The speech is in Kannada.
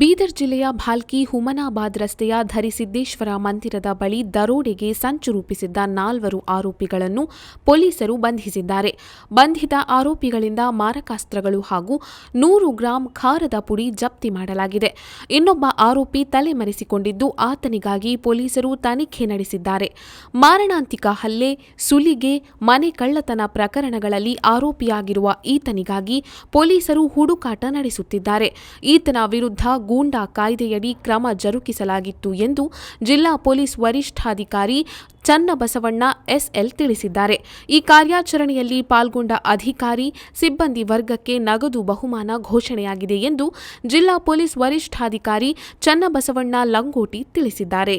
ಬೀದರ್ ಜಿಲ್ಲೆಯ ಭಾಲ್ಕಿ ಹುಮನಾಬಾದ್ ರಸ್ತೆಯ ಧರಿಸಿದ್ದೇಶ್ವರ ಮಂದಿರದ ಬಳಿ ದರೋಡೆಗೆ ಸಂಚು ರೂಪಿಸಿದ್ದ ನಾಲ್ವರು ಆರೋಪಿಗಳನ್ನು ಪೊಲೀಸರು ಬಂಧಿಸಿದ್ದಾರೆ. ಬಂಧಿತ ಆರೋಪಿಗಳಿಂದ ಮಾರಕಾಸ್ತ್ರಗಳು ಹಾಗೂ ನೂರು ಗ್ರಾಂ ಖಾರದ ಪುಡಿ ಜಪ್ತಿ ಮಾಡಲಾಗಿದೆ. ಇನ್ನೊಬ್ಬ ಆರೋಪಿ ತಲೆಮರೆಸಿಕೊಂಡಿದ್ದು ಆತನಿಗಾಗಿ ಪೊಲೀಸರು ತನಿಖೆ ನಡೆಸಿದ್ದಾರೆ. ಮಾರಣಾಂತಿಕ ಹಲ್ಲೆ, ಸುಲಿಗೆ, ಮನೆ ಕಳ್ಳತನ ಪ್ರಕರಣಗಳಲ್ಲಿ ಆರೋಪಿಯಾಗಿರುವ ಈತನಿಗಾಗಿ ಪೊಲೀಸರು ಹುಡುಕಾಟ ನಡೆಸುತ್ತಿದ್ದಾರೆ. ಈತನ ವಿರುದ್ಧ ಗೂಂಡಾ ಕಾಯ್ದೆಯಡಿ ಕ್ರಮ ಜರುಗಿಸಲಾಗಿತ್ತು ಎಂದು ಜಿಲ್ಲಾ ಪೊಲೀಸ್ ವರಿಷ್ಠಾಧಿಕಾರಿ ಚನ್ನಬಸವಣ್ಣ ಎಸ್ಎಲ್ ತಿಳಿಸಿದ್ದಾರೆ. ಈ ಕಾರ್ಯಾಚರಣೆಯಲ್ಲಿ ಪಾಲ್ಗೊಂಡ ಅಧಿಕಾರಿ ಸಿಬ್ಬಂದಿ ವರ್ಗಕ್ಕೆ ನಗದು ಬಹುಮಾನ ಘೋಷಣೆಯಾಗಿದೆ ಎಂದು ಜಿಲ್ಲಾ ಪೊಲೀಸ್ ವರಿಷ್ಠಾಧಿಕಾರಿ ಚನ್ನಬಸವಣ್ಣ ಲಂಗೋಟಿ ತಿಳಿಸಿದ್ದಾರೆ.